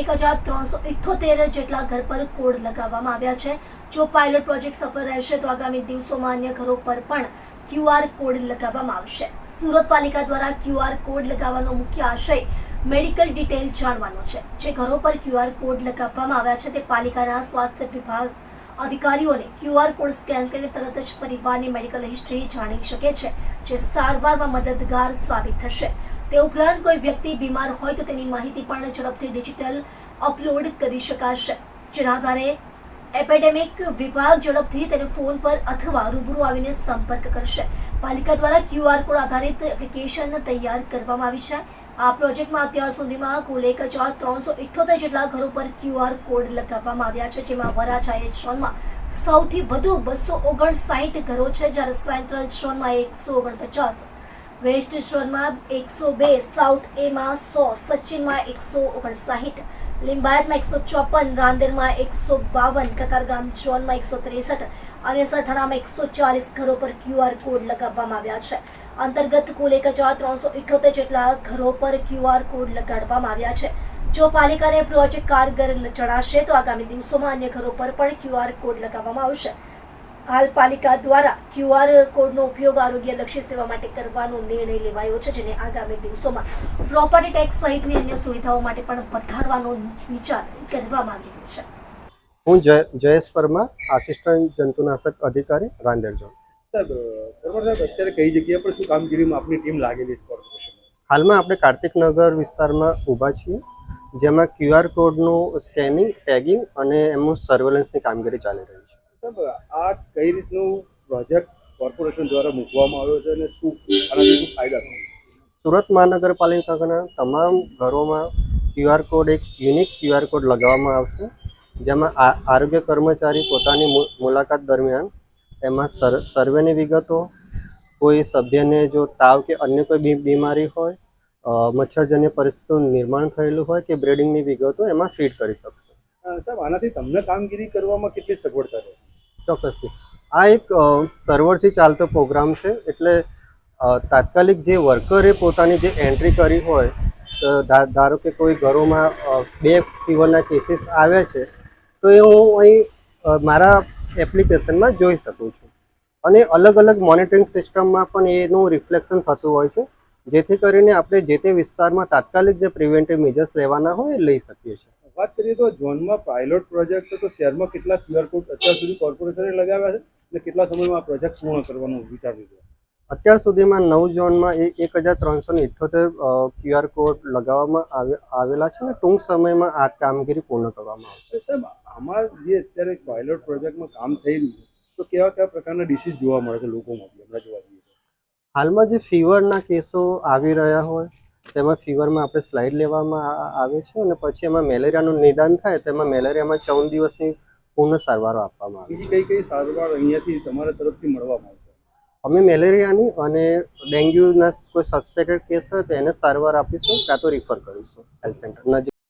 એક હજાર ત્રણસો ઇઠ્ઠોતેર જેટલા ઘર પર કોડ લગાવવામાં આવ્યા છે. જો પાયલોટ પ્રોજેક્ટ સફળ રહેશે તો આગામી દિવસોમાં અન્ય ઘરો પર પણ ક્યુઆર કોડ લગાવવામાં આવશે. સુરત પાલિકા દ્વારા ક્યુઆર કોડ લગાવવાનો મુખ્ય આશય મેડિકલ ડિટેલ જાણવાનો છે. જે ઘરો પર ક્યુઆર કોડ લગાવવામાં આવ્યા છે તે પાલિકાના સ્વાસ્થ્ય વિભાગ અધિકારીઓને ક્યુઆર કોડ સ્કેન કરીને તરત જ પરિવારની મેડિકલ હિસ્ટ્રી જાણી શકે છે, જે સારવારમાં મદદગાર સાબિત થશે. તે ઉપરાંત કોઈ વ્યક્તિ બીમાર હોય તો તેની માહિતી પણ ઝડપથી ડિજિટલ અપલોડ કરી શકાશે, જેના આધારે એપેડેમિક વિભાગ ઝડપથી તેને ફોન પર અથવા રૂબરૂ આવીને સંપર્ક કરશે. પાલિકા દ્વારા ક્યુઆર કોડ આધારિત એપ્લિકેશન તૈયાર કરવામાં આવી છે. આ પ્રોજેક્ટમાં અત્યાર સુધીમાં કુલ એક હજાર ત્રણસો ઇઠ્ઠોતેર જેટલા ઘરો પર ક્યુઆર કોડ લગાવવામાં આવ્યા છે, જેમાં વરાછા એ ઝોનમાં સૌથી વધુ બસો ઓગણસાઠ ઘરો છે, જ્યારે સેન્ટ્રલ ઝોનમાં એકસો ઓગણપચાસ, વેસ્ટ ઝોનમાં એકસો બે, સાઉથ એમાં સો, સચિનમાં એકસો ઓગણસાઠ લિંબાયતમાં એકસો ચોપન, રાંદેરમાં એકસો બાવન, કતારગામ ઝોનમાં એકસો ત્રેસઠ અને સરથાણામાં એકસો ચાલીસ ઘરો પર ક્યુઆર કોડ લગાવવામાં આવ્યા છે. અંતર્ગત કુલ એક હજાર ત્રણસો ઇઠોતેર જેટલા ઘરો પર ક્યુઆર કોડ લગાડવામાં આવ્યા છે. જો પાલિકાને પ્રોજેક્ટ કારગર જણાશે, તો આગામી દિવસોમાં અન્ય ઘરો પર પણ ક્યુઆર કોડ લગાવવામાં આવશે. હાલ પાલિકા દ્વારા ક્યુઆર કોડનો ઉપયોગ આરોગ્યલક્ષી સેવા માટે કરવાનો નિર્ણય લેવાયો છે જેને આગામી દિવસોમાં પ્રોપર્ટી ટેક્સ સહિતની અન્ય સુવિધાઓ માટે પણ વધારવાનો વિચાર કરવામાં આવી રહ્યો છે. હું જય જયેશ પરમા આસિસ્ટન્ટ જંતુનાશક અધિકારી રાંદેર ઝોન સાહેબ બરોબર સાહેબ અત્યારે કઈ જગ્યા પર શું કામગીરીમાં આપની ટીમ લાગેલી છે હાલમાં આપણે કાર્તિકનગર વિસ્તારમાં ઊભા છીએ જેમાં ક્યુઆર કોડનું સ્કેનિંગ ટેગિંગ અને એમનું સર્વેલન્સની કામગીરી ચાલી રહી છે. આ કઈ રીતનું પ્રોજેક્ટ કોર્પોરેશન દ્વારા મૂકવામાં આવ્યો છે અને શું આનાથી શું ફાયદા સુરત મહાનગરપાલિકાના તમામ ઘરોમાં ક્યુઆર કોડ એક યુનિક ક્યુઆર કોડ લગાવવામાં આવશે, જેમાં આરોગ્ય કર્મચારી પોતાની મુલાકાત દરમિયાન એમાં સર, સર્વેની વિગતો, કોઈ સભ્યને જો તાવ કે અન્ય કોઈ બીમારી હોય મચ્છરજન્ય પરિસ્થિતિનું નિર્માણ થયેલું હોય કે બ્રેડિંગની વિગતો એમાં ફીડ કરી શકશે. સાહેબ, આનાથી તમને કામગીરી કરવામાં કેટલી સગવડતા રહે? ચોક્કસથી. આ એક સર્વરથી ચાલતો પ્રોગ્રામ છે, એટલે તાત્કાલિક જે વર્કરે પોતાની જે એન્ટ્રી કરી હોય, તો ધારો કે કોઈ ઘરોમાં બે ફીવરના કેસીસ આવ્યા છે, તો એ હું અહીં મારા એપ્લિકેશનમાં જોઈ શકું છું. અને અલગ અલગ મોનિટરિંગ સિસ્ટમમાં પણ એનું રિફ્લેક્શન થતું હોય છે, જેથી કરીને આપણે જે તે વિસ્તારમાં તાત્કાલિક જે પ્રિવેન્ટિવ મેજર્સ લેવાના હોય એ લઈ શકીએ છીએ. વાત કરીએ તો ઝોનમાં પાયલોટ પ્રોજેક્ટ તો શહેરમાં કેટલા ક્યુઆર કોડ અત્યાર સુધી કોર્પોરેશને લગાવ્યા છે અને કેટલા સમયમાં આ પ્રોજેક્ટ પૂર્ણ કરવાનું વિચાર લીધો અત્યાર સુધીમાં નવ ઝોનમાં એક એક હજાર ત્રણસો ને ઇઠ્યોતેર ક્યુઆર કોડ લગાવવામાં આવે- આવેલા છે અને ટૂંક સમયમાં આ કામગીરી પૂર્ણ કરવામાં આવશે. સાહેબ આમાં જે અત્યારે પાયલોટ પ્રોજેક્ટમાં કામ થઈ રહ્યું છે તો કેવા કેવા પ્રકારના ડિસીઝ જોવા મળે છે લોકોમાં હમણાં જોવા જઈએ હાલમાં જે ફીવરના કેસો આવી રહ્યા હોય તેમાં ફીવરમાં આપણે સ્લાઇડ લેવામાં આવે છે અને પછી એમાં મેલેરિયાનું નિદાન થાય તેમાં મેલેરિયામાં ચૌદ દિવસની પૂર્ણ સારવારો આપવામાં આવે છે કઈ કઈ સારવાર અહીંયાથી તમારા તરફથી મળવામાં આવશે? અમે મેલેરિયાની અને ડેન્ગ્યુના કોઈ સસ્પેક્ટેડ કેસ હોય તો એને સારવાર આપીશું કાં તો રિફર કરીશું હેલ્થ સેન્ટર નજીક